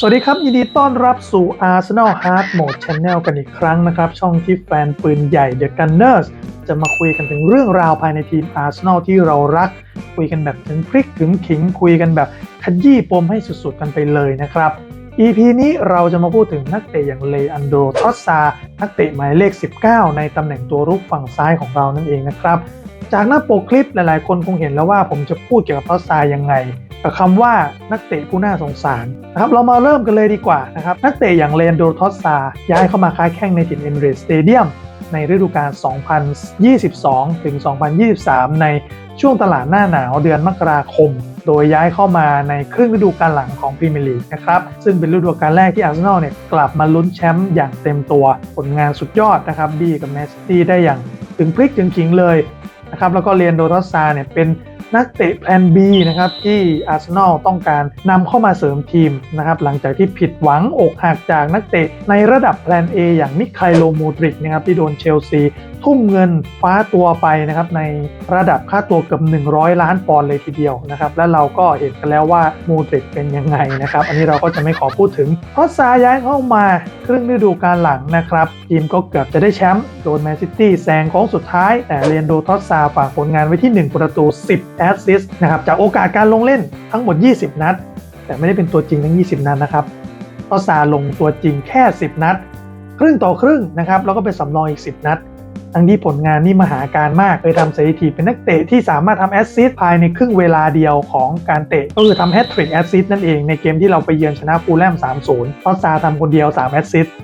สวัสดีครับ ยินดีต้อนรับสู่ Arsenal Hard Mode Channel กันอีกครั้งนะครับ ช่องที่แฟนปืนใหญ่ The Gunners จะมาคุยกันถึงเรื่องราวภายในทีม Arsenal ที่เรารัก คุยกันแบบถึงพริกถึงขิง คุยกันแบบขยี้ปมให้สุดๆกันไปเลยนะครับ EP นี้เราจะมาพูดถึงนักเตะอย่างเลอันโดทอสซา นักเตะหมายเลข 19 ในตำแหน่งตัวรุกฝั่งซ้ายของเรานั่นเองนะครับ จากหน้าปกคลิปหลายๆ คนคงเห็นแล้วว่าผมจะพูดเกี่ยวกับทอสซายังไง กับคำว่านักเตะผู้น่าสงสารนะครับเรามาเริ่มกันเลยดีกว่านะครับนักเตะอย่างเลนโดทอสซาย้ายเข้ามาค้าแข่งในถิ่นเอมิเรตสเตเดียมในฤดูกาล 2022 ถึง 2023 ในช่วงตลาดหน้าหนาวเดือนมกราคม โดยย้ายเข้ามาในครึ่งฤดูกาลหลังของพรีเมียร์ลีกนะครับ ซึ่งเป็นฤดูกาลแรกที่อาร์เซนอลเนี่ยกลับมาลุ้นแชมป์อย่างเต็มตัว ผลงานสุดยอดนะครับดีกับแมนซิตี้ได้อย่างถึงพลิกถึงขิงเลยนะครับ แล้วก็เรียนโดทอสซาเนี่ยเป็น นักเตะแผน B นะครับที่อาร์เซนอลต้องการนำเข้ามาเสริมทีมนะครับหลังจากที่ผิดหวังอกหักจากนักเตะในระดับแพลน A อย่างมิคไคโลโมดริกนะครับที่โดนเชลซีทุ่มเงินคว้าตัวไปนะครับในระดับค่าตัวเกือบ100 ล้านปอนด์เลยทีเดียวนะครับและเราก็เห็นกันแล้วว่าโมดริกเป็นยังไงนะครับ อันนี้เราก็จะไม่ขอพูดถึง เพราะซาย้ายเข้ามาครึ่งฤดูกาลหลังนะครับ ทีมก็เกือบจะได้แชมป์โดนแมนซิตี้แซงโค้งสุดท้าย แต่เรียนโดทอสซาฝากผลงานไว้ที่ 1 ประตู 10 แอสซิสต์นะครับจากโอกาสการลงเล่นทั้งหมด 20 นัด แต่ไม่ได้เป็นตัวจริงทั้ง 20 นัดนะครับทอสซาลงตัวจริงแค่ 10 นัด ครึ่งต่อครึ่งนะครับแล้วก็เป็นสำรองอีก 10 นัด ทั้งที่ผลงานนี่มหาการมากเคยทำสถิติเป็นนักเตะที่สามารถทำแอสซิสต์ภายในครึ่งเวลาเดียวของการเตะ ก็คือทำแฮตทริกแอสซิสต์นั่นเองในเกมที่เราไปเยือนชนะฟูลแลม 3-0 ทอสซาทำคนเดียว 3 แอสซิสต์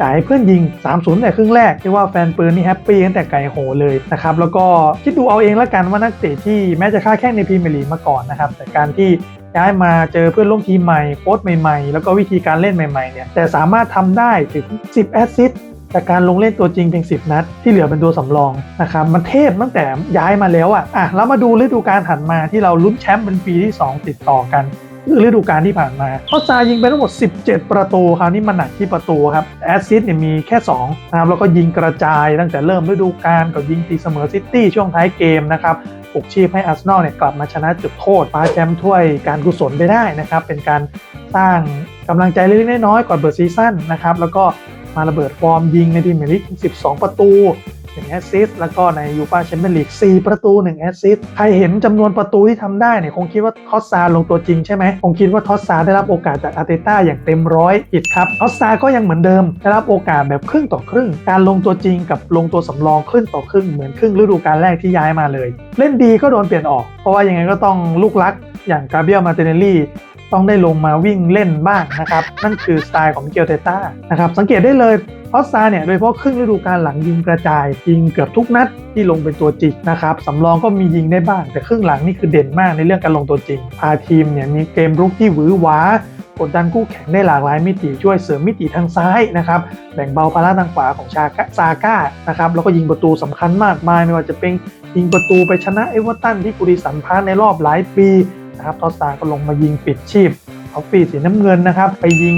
จ่ายเพื่อนยิง 3-0 แต่ครึ่งแรกที่ว่าแฟนปืนนี่แฮปปี้ตั้งแต่ไกลโหเลยนะครับ แล้วก็คิดดูเอาเองแล้วกันว่านักเตะที่แม้จะค้าแข่งในพรีเมียร์ลีกมาก่อนนะครับ แต่การที่ย้ายมาเจอเพื่อนร่วมทีมใหม่โค้ชใหม่ๆ แล้วก็วิธีการเล่นใหม่ๆเนี่ยแต่สามารถทำได้ถึง 10 แอสซิสต์ จากการลงเล่นตัวจริงเพียง 10 นัด ที่เหลือเป็นตัวสำรองนะครับมันเทพตั้งแต่ย้ายมาแล้วอะอะแล้วมาดูฤดูกาลถัดมาที่เราลุ้นแชมป์เป็นปีที่ 2 ติดต่อกันคือฤดูกาลที่ผ่านมาเขาซายิงไปทั้งหมด 17 ประตูคราวนี้มันหนักที่ประตูครับ แอสซิสต์เนี่ยมีแค่2นะครับแล้วก็ยิงกระจายตั้งแต่เริ่มฤดูกาลก็ยิงตีเสมอซิตี้ช่วงท้ายเกมนะครับปลุกชีพให้อาร์เซนอลเนี่ยกลับมาชนะจุดโทษคว้าแชมป์ถ้วยการกุศลไปได้นะครับ เป็นการสร้างกำลังใจเล็กๆน้อยๆก่อนเปิดซีซั่นนะครับแล้วก็ มาระเบิดฟอร์มยิงในพรีเมียร์ลีก12 ประตู1แอสซิสต์แล้วก็ในยูฟาแชมเปี้ยนลีก 4 ประตู 1 แอสซิสต์ใครเห็นจำนวนประตูที่ทำได้เนี่ย คงคิดว่าทอสซาลงตัวจริงใช่ไหม คงคิดว่าทอสซาได้รับโอกาสจากอาร์เตต้าอย่างเต็มร้อยผิดครับ ทอสซาก็ยังเหมือนเดิม ได้รับโอกาสแบบครึ่งต่อครึ่ง การลงตัวจริงกับลงตัวสำรองครึ่งต่อครึ่งเหมือนครึ่งฤดูกาลแรกที่ย้ายมาเลย เล่นดีก็โดนเปลี่ยนออก เพราะว่ายังไงก็ต้องลูกรักอย่างกาเบียลมาเตเนลลี่ ต้องได้ลงมาวิ่งเล่นบ้างนะครับ นั่นคือสไตล์ของมิเกลเตต้านะครับสังเกตได้เลยพอสซาเนี่ยโดยเฉพาะครึ่งฤดูกาลหลังยิงกระจาย ยิงเกือบทุกนัดที่ลงเป็นตัวจริงนะครับสำรองก็มียิงได้บ้าง แต่ครึ่งหลังนี่คือเด่นมากในเรื่องการลงตัวจริงพาทีมเนี่ยมีเกมรุกที่หวือหวากดดันคู่แข่งได้หลากหลายมิติช่วยเสริมมิติทางซ้ายนะครับแบ่งเบาภาระทางขวาของชาก้าซาก้านะครับแล้วก็ยิงประตูสำคัญมากมาย ไม่ว่าจะเป็นยิงประตูไปชนะเอเวอร์ตันที่กุริสันพาร์ในรอบหลายปี นะครับทอสตาก็ลงมายิงปิดชีพเอาฟีสีน้ำเงินนะครับ ไปยิง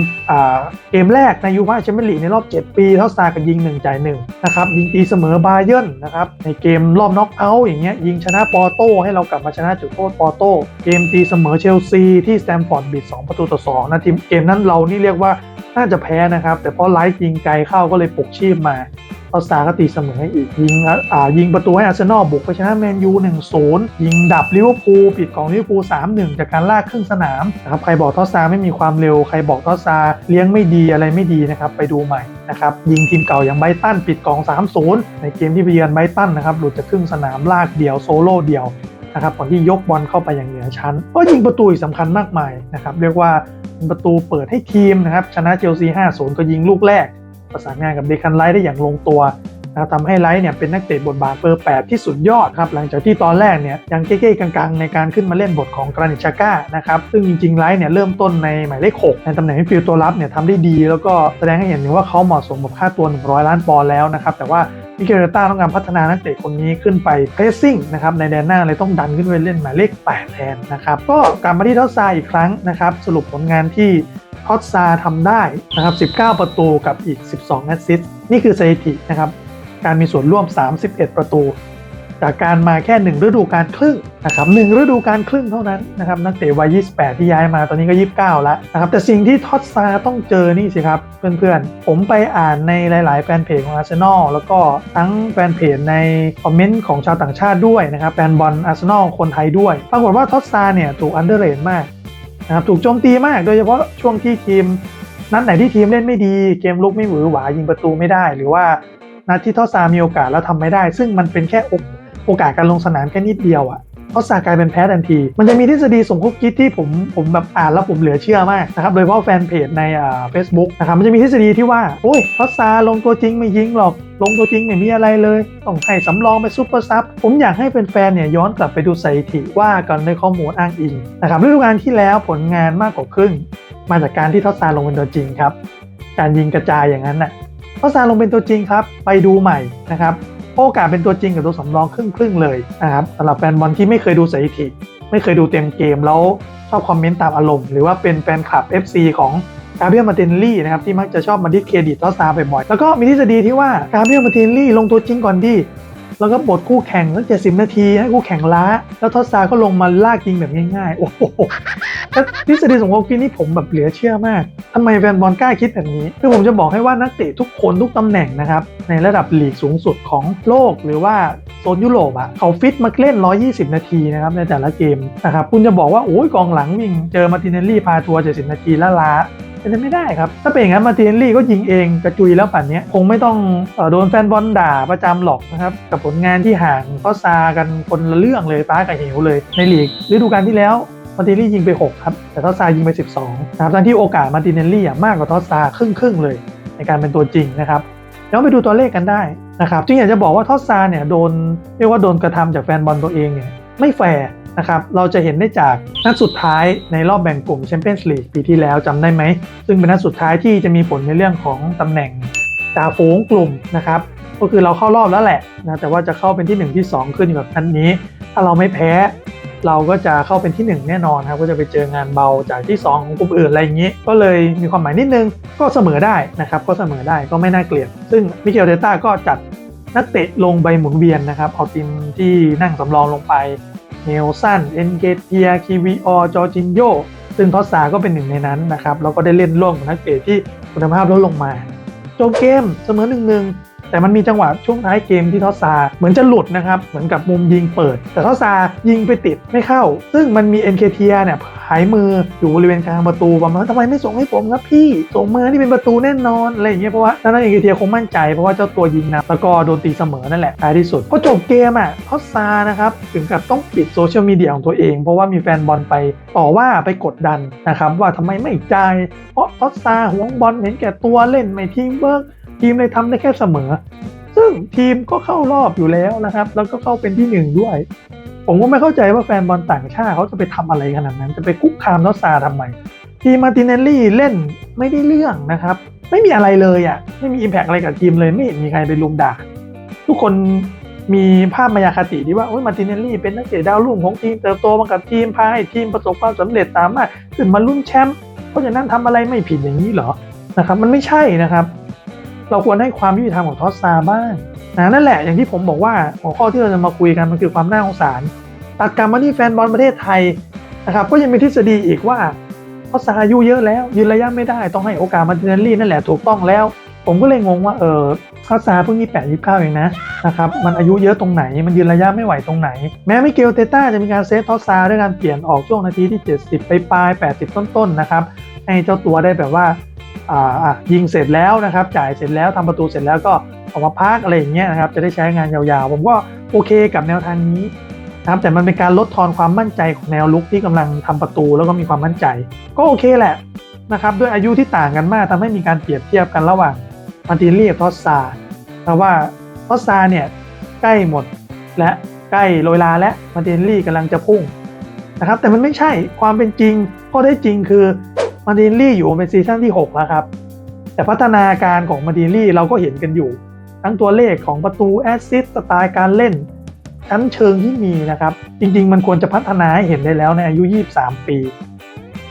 เกมแรกในยูฟ่าแชมเปี้ยนลีกในรอบ 7 ปีทอสตาก็ยิง 1 จ่าย1นะครับ ยิงตีเสมอบาเยิร์นนะครับ ในเกมรอบน็อกเอาท์อย่างเงี้ยยิงชนะปอร์โตให้เรากลับมาชนะจุดโทษปอร์โต เกมตีเสมอเชลซีที่สแตมฟอร์ดบิด2ประตูต่อ2นะทีมเกมนั้นเรานี่เรียกว่า น่าจะแพ้นะครับ แต่เพราะไลท์ยิงไกลเข้าก็เลยปลุกชีพมาทอสากตีเสมอให้อีก ยิงอ่ายิงประตูให้อาร์เซนอลบุกไปชนะแมนยู1-0ยิงดับลิเวอร์พูลปิดของลิเวอร์พูล3-1จากการลากครึ่งสนามนะครับใครบอกทอสซาไม่มีความเร็ว ใครบอกทอสซาเลี้ยงไม่ดีอะไรไม่ดีนะครับ ไปดูใหม่นะครับยิงทีมเก่าอย่างไบรตันปิดกอง3-0ในเกมที่ไปเยือนไบรตันนะครับหลุดจากครึ่งสนามลากเดี่ยวโซโล่เดี่ยวนะครับก่อนที่ยกบอลเข้าไปอย่างเหนือชั้น ก็ยิงประตูอีกสำคัญมากมายนะครับเรียกว่า ประตูเปิดให้ทีมนะครับชนะเชลซี 5-0 ก็ยิงลูกแรก ประสานงานกับเดคันไลท์ได้อย่างลงตัวนะครับทำให้ไลท์เนี่ยเป็นนักเตะบทบาทเบอร์ 8 ที่สุดยอดครับ หลังจากที่ตอนแรกเนี่ยยังเก้ๆกังๆ ในการขึ้นมาเล่นบทของกรานิชาก้านะครับ ซึ่งจริงๆไลท์เนี่ยเริ่มต้นในหมายเลข 6 ในตำแหน่งมิดฟิลด์ตัวรับเนี่ยทำได้ดี แล้วก็แสดงให้เห็นถึงว่าเขาเหมาะสมกับค่าตัว 100 ล้านปอนด์แล้วนะครับ แต่ว่า มิเกลต้าต้องการพัฒนานักเตะคนนี้ขึ้นไปเพรสซิ่งนะครับในแดนหน้าเลยต้องดันขึ้นไปเล่นหมายเลข8แทนนะครับก็กลับมาที่ทอสซาอีกครั้งนะครับสรุปผลงานที่ทอสซาทำได้นะครับ 19 ประตูกับอีก 12 แอสซิสต์นี่คือสถิตินะครับการมีส่วนร่วม 31 ประตู จากการมาแค่ 1 ฤดูกาลครึ่งนะครับหนึ่งฤดูกาลครึ่งเท่านั้นนะครับนักเตะวัย 28 ที่ย้ายมาตอนนี้ก็ 29 แล้วนะครับแต่สิ่งที่ท็อตซาต้องเจอนี่สิครับเพื่อนๆ ผมไปอ่านในหลาย ๆ แฟนเพจของอาร์เซนอลแล้วก็ทั้งแฟนเพจในคอมเมนต์ของชาวต่างชาติด้วยนะครับแฟนบอลอาร์เซนอลคนไทยด้วย ปรากฏว่าท็อตซาเนี่ยถูกอันเดอร์เรทมากนะครับถูกโจมตีมากโดยเฉพาะช่วงที่ทีมนัดไหนที่ทีมเล่นไม่ดีเกมลุกไม่หวือหวายิงประตูไม่ได้ หรือว่านัดที่ทอสซามีโอกาสแล้วทำไม่ได้ ซึ่งมันเป็นแค่โอ โอกาสการลงสนามแค่นิดเดียวอะทอสซากลายเป็นแพ้ทันที มันจะมีทฤษฎีสมคบคิดที่ผมผมแบบอ่านแล้วผมเหลือเชื่อมากนะครับ โดยเฉพาะแฟนเพจในอ่าเฟซบุ๊กนะครับ มันจะมีทฤษฎีที่ว่า โอ้ยทอสซาลงตัวจริงไม่ยิงหรอก ลงตัวจริงไม่มีอะไรเลย ต้องให้สำรองไปซุปเปอร์ซับ ผมอยากให้แฟนๆเนี่ยย้อนกลับไปดูสถิติว่ากันในข้อมูลอ้างอิงนะครับฤดูกาลที่แล้วผลงานมากกว่าครึ่ง มาจากการที่ทอสซาลงเป็นตัวจริงครับ การยิงกระจายอย่างนั้นน่ะทอสซาลงเป็นตัวจริงครับ ไปดูใหม่นะครับ โอกาสเป็นตัวจริงกับตัวสำรองครึ่งครึ่งๆเลยนะครับสำหรับแฟนบอลที่ไม่เคยดูสถิติ ไม่เคยดูเต็มเกมแล้วชอบคอมเมนต์ตามอารมณ์ หรือว่าเป็นแฟนคลับ FC ของกาเบียลมาเตนลี่นะครับที่มักจะชอบมาดิสเครดิตทอสซาบ่อยๆแล้วก็มีทฤษฎีที่ว่ากาเบียลมาเตนลี่ลงตัวจริงก่อนดี แล้วก็บทคู่แข่งตั้งเจ็ดสิบนาทีให้คู่แข่งล้า แล้วทอสซาก็ลงมาลากยิงแบบง่ายๆ โอ้โหแล้วทฤษฎีสมคบคิดนี่ผมแบบเหลือเชื่อมากทำไมแฟนบอลกล้าคิดแบบนี้ คือผมจะบอกให้ว่านักเตะทุกคนทุกตำแหน่งนะครับ ในระดับลีกสูงสุดของโลกหรือว่าโซนยุโรปอะเขาฟิตมาเล่น 120 นาทีนะครับในแต่ละเกมนะครับคุณจะบอกว่าโอ้ยกองหลังวิ่งเจอมาตินเนลลี่พาทัวร์70 นาทีแล้วล้า เป็นไปไม่ได้ครับ ถ้าเป็นอย่างนั้นมาติเนลลี่ก็ยิงเองกระจุยแล้วป่านเนี้ยคงไม่ต้องโดนแฟนบอลด่าประจำหรอกนะครับ กับผลงานที่ห่างก็ซากันคนละเรื่องเลยฟ้ากับเหวเลย ในลีกฤดูกาลที่แล้วมาติเนลลี่ยิงไป 6 ครับ แต่ทอสซายิงไป 12นะครับทั้งที่โอกาสมาติเนลลี่มากกว่าทอสซาครึ่งครึ่งๆเลย ในการเป็นตัวจริงนะครับย้อนไปดูตัวเลขกันได้นะครับจึงอยากจะบอกว่าทอสซาเนี่ยโดนเรียกว่าโดนกระทำจากแฟนบอลตัวเองเนี่ยไม่แฟร์ นะครับเราจะเห็นได้จากนัดสุดท้ายในรอบแบ่งกลุ่มแชมเปี้ยนส์ลีกปีที่แล้วจำได้ไหม ซึ่งเป็นนัดสุดท้ายที่จะมีผลในเรื่องของตำแหน่งจ่าฝูงกลุ่มนะครับก็คือเราเข้ารอบแล้วแหละนะแต่ว่าจะเข้าเป็นที่ 1 ที่ 2 ขึ้นอยู่กับนัดนี้ ถ้าเราไม่แพ้เราก็จะเข้าเป็นที่ 1 แน่นอนครับก็จะไปเจองานเบาจากที่ 2 ของกลุ่มอื่นอะไรอย่างนี้ ก็เลยมีความหมายนิดนึงก็เสมอได้นะครับก็เสมอได้ก็ไม่น่าเกลียดซึ่งมิเกลเดต้าก็จัดนักเตะลงใบหมุนเวียนนะครับเอาทีมที่นั่งสำรองลงไป เนลสันเอนเกเทียคีวีออจอร์จินโยซึ่งทอสซาก็เป็นหนึ่งในนั้นนะครับแล้วก็ได้เล่นร่วมกับนักเตะที่คุณภาพลดลงมาจบเกมเสมอหนึ่งหนึ่งแต่มันมีจังหวะช่วงท้ายเกมที่ทอสซาเหมือนจะหลุดนะครับ เหมือนกับมุมยิงเปิด แต่ทอสซายิงไปติดไม่เข้า ซึ่งมันมีเอ็นเคเทียเนี่ยายมืออยู่บริเวณกลางประตูประมาณทำไมไม่ส่งให้ผมครับพี่ ส่งมาที่เป็นประตูแน่นอนอะไรอย่างเงี้ยเพราะว่าตอนนั้นเอ็นเคเทียคงมั่นใจเพราะว่าเจ้าตัวยิงนะแล้วก็โดนตีเสมอนั่นแหละท้ายที่สุดพอจบเกมอะทอสซานะครับถึงกับต้องปิดโซเชียลมีเดียของตัวเอง เพราะว่ามีแฟนบอลไปต่อว่าไปกดดันนะครับว่าทำไมไม่จ่ายเพราะทอสซาหวงบอลเห็นแก่ตัวเล่นไม่ทีมเวิร์กทีมเลยทำได้แค่เสมอ ซึ่งทีมก็เข้ารอบอยู่แล้วนะครับ แล้วก็เข้าเป็นที่หนึ่งด้วย ผมก็ไม่เข้าใจว่าแฟนบอลต่างชาติเขาจะไปทำอะไรขนาดนั้น จะไปคุกคามทอสซาทำไม ทีมมาร์ตินเนลลี่เล่นไม่ได้เรื่องนะครับ ไม่มีอะไรเลยอะ ไม่มีอิมแพกอะไรกับทีมเลยไม่เห็นมีใครไปลุมด่า ทุกคนมีภาพมายาคติที่ว่าโอ้ยมาร์ตินเนลลี่เป็นนักเตะดาวรุ่งของทีมเติบโตมากับทีมพาให้ทีมประสบความสำเร็จตามมาขึ้นมาลุ้นแชมป์เพราะฉะนั้นทำอะไรไม่ผิดอย่างนี้เหรอนะครับ มันไม่ใช่นะครับ เราควรให้ความยุติธรรมของทอสซาบ้าง นะนั่นแหละอย่างที่ผมบอกว่าหัวข้อที่เราจะมาคุยกันมันคือความน่าสงสารตัดกรรมมาที่แฟนบอลประเทศไทยนะครับก็ยังมีทฤษฎีอีกว่าทอสซาอายุเยอะแล้วยืนระยะไม่ได้ต้องให้โอกาสมาตินลี่นั่นแหละถูกต้องแล้ว ผมก็เลยงงว่าเออทอสซาเพิ่งยี่แปดยี่เก้าเองนะนะครับมันอายุเยอะตรงไหนมันยืนระยะไม่ไหวตรงไหน แม้ไมิเกลเตต้าจะมีการเซฟทอสซาด้วยการเปลี่ยนออกช่วงนาทีที่ 70 ไปปลาย 80 ต้นๆนะครับให้เจ้าตัวได้แบบว่าอ่าอะยิงเสร็จแล้วนะครับจ่ายเสร็จแล้วทำประตูเสร็จแล้วก็ ออกมาพักอะไรอย่างเงี้ยนะครับจะได้ใช้งานยาวๆ ผมก็โอเคกับแนวทางนี้นะครับแต่มันเป็นการลดทอนความมั่นใจของแนวลุกที่กำลังทำประตูแล้วก็มีความมั่นใจ ก็โอเคแหละนะครับด้วยอายุที่ต่างกันมากทำให้มีการเปรียบเทียบกันระหว่างมาร์ตินลี่กับทอสซาแต่ว่าทอสซาเนี่ยใกล้หมดและใกล้โรยลาและมาร์ตินลี่กำลังจะพุ่งนะครับแต่มันไม่ใช่ความเป็นจริงข้อได้จริงคือมาร์ตินลี่อยู่เป็นซีซั่นที่ 6 แล้วครับ แต่พัฒนาการของมาร์ตินลี่เราก็เห็นกันอยู่ ทั้งตัวเลขของประตูแอสซิสต์สไตล์การเล่น ชั้นเชิงที่มีนะครับ จริง ๆ มันควรจะพัฒนาให้เห็นได้แล้วในอายุ 23 ปี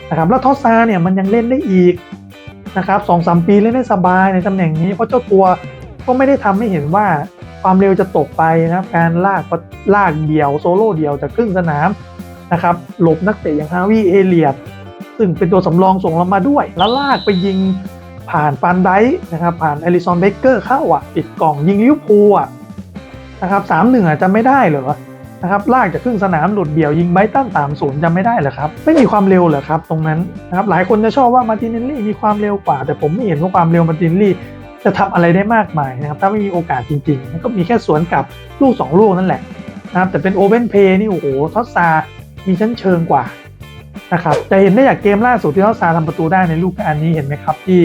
นะครับแล้วทอสซาเนี่ยมันยังเล่นได้อีกนะครับสองสามปีเล่นได้สบายในตำแหน่งนี้เพราะเจ้าตัวก็ไม่ได้ทำให้เห็นว่าความเร็วจะตกไปนะครับการลากลากเดี่ยวโซโล่เดี่ยวจากครึ่งสนามนะครับหลบนักเตะอย่างฮาวิเอเลียดซึ่งเป็นตัวสำรองส่งลงมาด้วย แล้วลากไปยิง ผ่านฟันไดนะครับผ่านเอลิซอนเบเกอร์เข้าอะปิดกล่องยิงลิวพูลอะนะครับสามหนึ่งอะจะไม่ได้เหรอนะครับลากจากครึ่งสนามหลุดเดี่ยวยิงไบตันสามศูนย์จำไม่ได้เหรอครับไม่มีความเร็วเหรอครับตรงนั้นนะครับหลายคนจะชอบว่ามาตินเนลลี่มีความเร็วกว่า แต่ผมไม่เห็นว่าความเร็วมาตินเนลลี่จะทำอะไรได้มากมายนะครับถ้าไม่มีโอกาสจริงๆมันก็มีแค่สวนกลับลูก 2 ลูกนั่นแหละนะครับแต่เป็นโอเ n นเพย์นี่โอ้โหทอสซามีชั้นเชิงกว่า นะครับจะเห็นได้จากเกมล่าสุดที่ทอสซาทำประตูได้ในลูกอันนี้เห็นไหมครับ ที่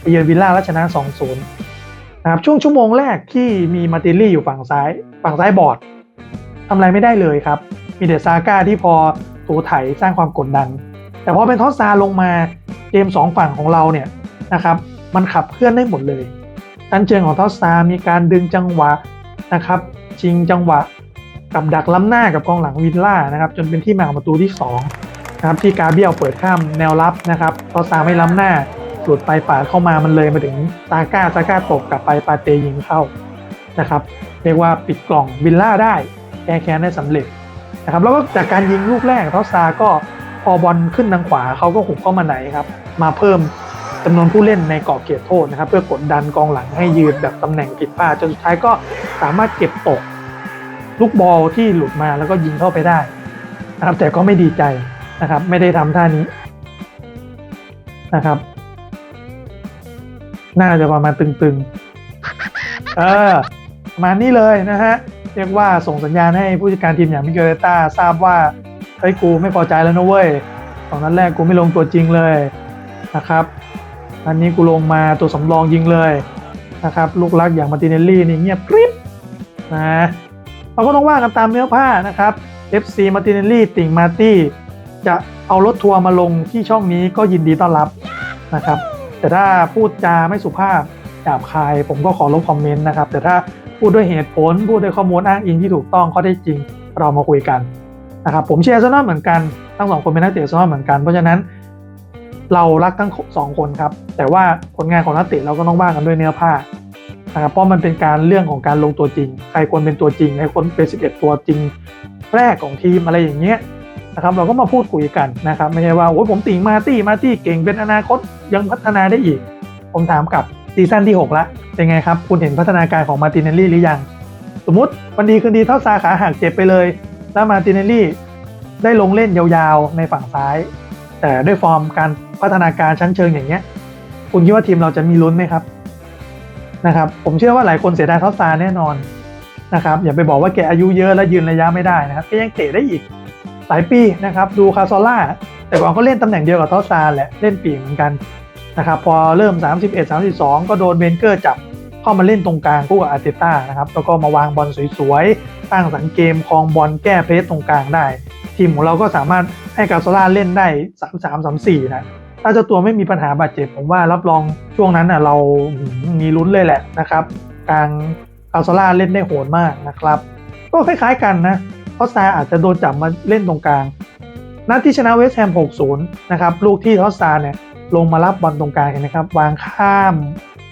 ไปเยือนวิลล่าและชนะ2-0นะครับช่วงชั่วโมงแรกที่มีมาร์ติลี่อยู่ฝั่งซ้าย ฝั่งซ้ายบอร์ดทำอะไรไม่ได้เลยครับ มีเดซาก้าที่พอถูไถสร้างความกดดัน แต่พอเป็นทอสซาลงมาเกมสองฝั่งของเราเนี่ยนะครับมันขับเคลื่อนได้หมดเลยชั้นเชิงของทอสซามีการดึงจังหวะนะครับชิงจังหวะกับดักล้ำหน้ากับกองหลังวิลล่านะครับจนเป็นที่มาของประตูที่ 2 นะครับที่กาเบียลเปิดข้ามแนวรับนะครับทอสซาไม่ล้ำหน้าหลุดไปปาดเข้ามามันเลยมาถึงซาก้าซาก้าตกกลับไปปาเตยิงเข้านะครับเรียกว่าปิดกล่องวิลล่าได้แก้แค้นได้สำเร็จนะครับแล้วก็จากการยิงลูกแรกทอสซาก็พอบอลขึ้นทางขวาเขาก็หุบเข้ามาไหนครับมาเพิ่มจำนวนผู้เล่นในกรอบเขตโทษนะครับเพื่อกดดันกองหลังให้ยืนแบบตำแหน่งผิดพลาดจนสุดท้ายก็สามารถเก็บตก ลูกบอลที่หลุดมาแล้วก็ยิงเข้าไปได้นะครับแต่ก็ไม่ดีใจ นะครับ ไม่ได้ทำท่านี้นะครับ น่าจะประมาณตึงๆ เออประมาณนี้เลยนะฮะ เรียกว่าส่งสัญญาณให้ผู้จัดการทีมอย่างมิเกลต้าทราบว่าเฮ้ยกูไม่พอใจแล้วนะเว้ยตอนนั้นแรกกูไม่ลงตัวจริงเลยนะครับ อันนี้กูลงมาตัวสำรองยิงเลยนะครับ ลูกรักอย่างมาติเนลลี่นี่เงียบกริบนะเราก็ต้องว่ากันตามเนื้อผ้านะครับ FC มาติเนลลี่ติ่งมาตี้ จะเอารถทัวร์มาลงที่ช่องนี้ก็ยินดีต้อนรับนะครับ แต่ถ้าพูดจาไม่สุภาพหยาบคาย ผมก็ขอลบคอมเมนต์นะครับ แต่ถ้าพูดด้วยเหตุผล พูดด้วยข้อมูลอ้างอิงที่ถูกต้องข้อเท็จจริง เรามาคุยกันนะครับผมเชียร์อาร์เซนอลเหมือนกันทั้งสองคนเป็นนักเตะอาร์เซนอลเหมือนกันเพราะฉะนั้นเรารักทั้งสองคนครับ แต่ว่าผลงานของนักเตะเราก็ต้องว่ากันด้วยเนื้อผ้านะครับเพราะมันเป็นการเรื่องของการลงตัวจริง ใครควรเป็นตัวจริงใครควรเป็น11 ตัวจริง แรกของทีมอะไรอย่างเงี้ย นะครับเราก็มาพูดคุยกันนะครับไม่ใช่ว่าโอ้ยผมติ่งมาตี้มาตี้เก่งเป็นอนาคตยังพัฒนาได้อีก ผมถามกลับซีซั่นที่ 6 ละ เป็นไงครับ คุณเห็นพัฒนาการของมาตินเนลลี่หรือยัง สมมติวันดีคืนดีเท่าซาขาหักเจ็บไปเลย แล้วมาตินเนลลี่ได้ลงเล่นยาวๆในฝั่งซ้าย แต่ด้วยฟอร์มการพัฒนาการชั้นเชิงอย่างเงี้ย คุณคิดว่าทีมเราจะมีลุ้นไหมครับนะครับผมเชื่อว่าหลายคนเสียดายทอสซาแน่นอนนะครับอย่าไปบอกว่าแกอายุเยอะแล้วยืนระยะไม่ได้นะครับแกยังเตะได้อีก หลายปีนะครับดูคาซอล่าแต่ก่อนก็เล่นตำแหน่งเดียวกับทอสซาแหละเล่นปีกเหมือนกันนะครับพอเริ่ม 31 32 ก็โดนเบนเกอร์จับเข้ามาเล่นตรงกลางคู่กับอาร์เตต้านะครับแล้วก็มาวางบอลสวยๆตั้งสังเกมคลองบอลแก้เพสตรงกลางได้ ทีมของเราก็สามารถให้คาซอล่าเล่นได้ 3 3 3 4 นะถ้าเจ้าตัวไม่มีปัญหาบาดเจ็บผมว่ารับรองช่วงนั้นนะเรามีลุ้นเลยแหละนะครับกลางอัลซาร่าเล่นได้โหดมากนะครับ ก็คล้ายๆกันนะ เพราะซาอาจจะโดนจับมาเล่นตรงกลาง นัดที่ชนะเวสต์แฮม 6-0 นะครับ ลูกที่ทอสซาเนี่ยลงมารับบอลตรงกลางนะครับ วางข้าม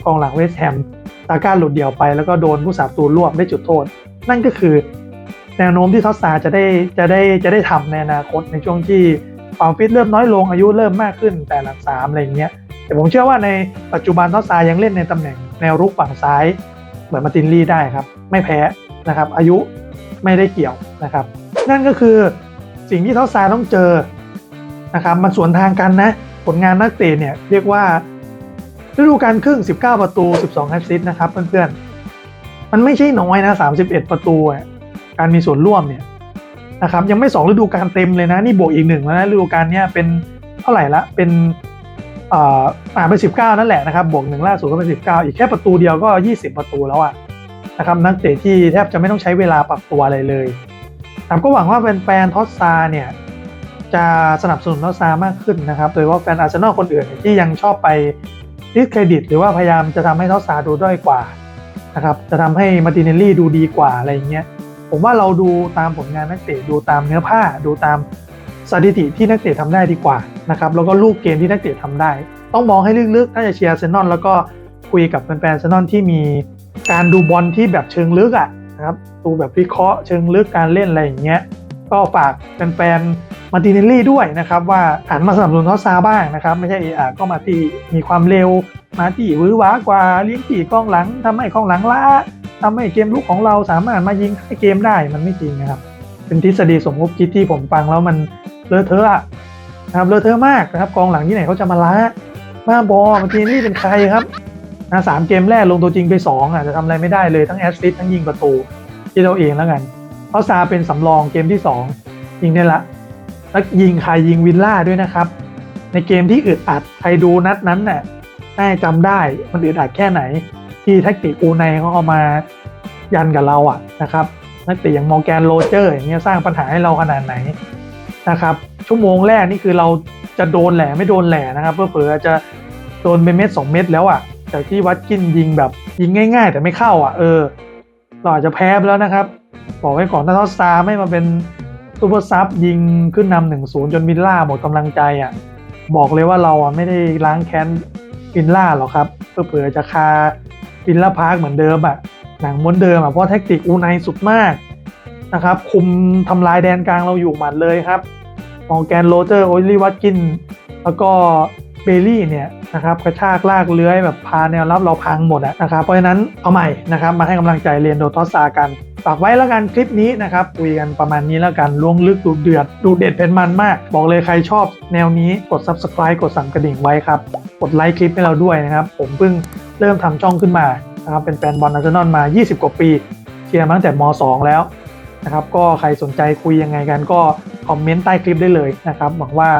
กองหลังเวสต์แฮมตาก้าหลุดเดี่ยวไป แล้วก็โดนผู้สาประตูรวบได้จุดโทษ นั่นก็คือแนวโน้มที่ทอสซาจะได้จะได้จะได้ทำในอนาคตในช่วงที่ความฟิตเริ่มน้อยลงอายุเริ่มมากขึ้นแต่หลังสามอะไรอย่างเงี้ยแต่ผมเชื่อว่าในปัจจุบันทอสซายังเล่นในตำแหน่งแนวรุกฝั่งซ้าย เหมือนมาตินลี่ได้ครับ ไม่แพ้นะครับอายุ ไม่ได้เกี่ยวนะครับ นั่นก็คือสิ่งที่เทอสซายต้องเจอนะครับมันสวนทางกันนะ ผลงานนักเตะเนี่ยเรียกว่าฤดูกาลครึ่ง 19 ประตู 12แอสซิสต์นะครับเพื่อนๆ มันไม่ใช่น้อยนะ 31 ประตูการมีส่วนร่วมเนี่ยนะครับยังไม่สองฤดูกาลเต็มเลยนะ นี่บวกอีกหนึ่งแล้วนะฤดูกาลเนี้ยเป็นเท่าไหร่ละเป็นเอ่ออ่าเป็นสิบเก้านั่นแหละนะครับบวกหนึ่งล่าสุดก็เป็นสิบเก้าอีกแค่ประตูเดียวก็ยี่สิบประตูแล้วอะ นะครับนักเตะที่แทบจะไม่ต้องใช้เวลาปรับตัวอะไรเลยครับก็หวังว่าแฟนๆทอสซาเนี่ยจะสนับสนุนทอสซามากขึ้นนะครับ โดยว่าแฟนอาร์เซนอลคนอื่นที่ยังชอบไปดิสเครดิต หรือว่าพยายามจะทำให้ทอสซาดูด้อยกว่านะครับจะทำให้มาร์ติเนลลี่ดูดีกว่าอะไรเงี้ยผมว่าเราดูตามผลงานนักเตะดูตามเนื้อผ้าดูตามสถิติที่นักเตะทำได้ดีกว่านะครับแล้วก็ลูกเกมที่นักเตะทำได้ ต้องมองให้ลึกๆ ถ้าจะเชียร์อาร์เซนอลแล้วก็คุยกับแฟนๆอาร์เซนอลที่มี การดูบอลที่แบบเชิงลึกอะนะครับดูแบบวิเคราะห์เชิงลึกการเล่นอะไรอย่างเงี้ยก็ฝากแฟนๆมาติเนลลี่ด้วยนะครับ ว่าหันมาสนับสนุนทอซาบ้างนะครับ ไม่ใช่เออก็มาที่มีความเร็ว มาที่วื้อหวากว่าเลี้ยงกี่กองหลังทำให้กองหลังล้าทำให้เกมลุกของเราสามารถมายิงให้เกมได้มันไม่จริงนะครับ เป็นทฤษฎีสมคบคิดที่ผมฟังแล้วมันเลอะเทอะนะครับเลอะเทอะมากนะครับกองหลังที่ไหนเขาจะมาล้าบ้าบอมาติเนลลี่เป็นใครครับ นะสามเกมแรกลงตัวจริงไปสองอะจะทำอะไรไม่ได้เลยทั้งแอสซิสทั้งยิงประตูคิดเอาเองแล้วกัน เพราะซาเป็นสำรองเกมที่ 2 ยิงได้ละ แล้วยิงใครยิงวิลล่าด้วยนะครับ ในเกมที่อึดอัดใครดูนัดนั้นน่ะน่าจะจำได้มันอึดอัดแค่ไหน ที่แท็กติกอูไนเขาเอามายันกับเราอะนะครับนักเตะอย่างมอร์แกนโรเจอร์อย่างเงี้ยสร้างปัญหาให้เราขนาดไหนนะครับชั่วโมงแรกนี่คือเราจะโดนแหล่ไม่โดนแหล่นะครับเพื่อเผื่อจะโดนเป็นเม็ดสองเม็ดแล้วอะ จากที่วัดกินยิงแบบยิงง่าย ๆ แต่ไม่เข้าอะเออเราอาจจะแพ้ไปแล้วนะครับ บอกไว้ก่อนถ้าทอสซาไม่มาเป็นซูเปอร์ซับยิงขึ้นนำหนึ่งศูนย์จนมิลล่าหมดกำลังใจอะบอกเลยว่าเราอะไม่ได้ล้างแค้นวินล่าหรอกครับเพื่อเผื่อจะคาวินล่าพาร์คเหมือนเดิมอะหนังม้วนเดิมอะเพราะแท็กติกอูไนสุดมากนะครับคุมทำลายแดนกลางเราอยู่หมัดเลยครับมองแกนโรเจอร์โอลิวัตกิน แล้วก็ เบลลี่เนี่ยนะครับกระชากลากเลื้อยแบบพาแนวรับเราพังหมดอะนะครับเพราะฉะนั้นเอาใหม่นะครับมาให้กำลังใจเรียนโดทอสซากันฝากไว้แล้วกันคลิปนี้นะครับคุยกันประมาณนี้แล้วกันล่วงลึกดูเดือด ดูเด็ดเป็นมันมาก บอกเลยใครชอบแนวนี้กด subscribe กดสั่นกระดิ่งไว้ครับ กดไลค์คลิปให้เราด้วยนะครับ ผมเพิ่งเริ่มทำช่องขึ้นมานะครับเป็นแฟนบอลอาร์เซนอลมา 20 กว่าปีเชียร์มาตั้งแต่ม 2 แล้วนะครับก็ใครสนใจคุยยังไงกันก็คอมเมนต์ใต้คลิปได้เลยนะครับหวังว่า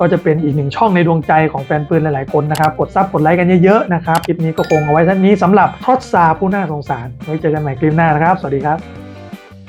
ก็จะเป็นอีกหนึ่งช่องในดวงใจของแฟนปืนหลายๆคนนะครับ กดซับกดไลค์กันเยอะๆนะครับ คลิปนี้ก็คงเอาไว้ท่านี้สำหรับทอดซาผู้น่าสงสาร ไว้เจอกันใหม่คลิปหน้านะครับ สวัสดีครับ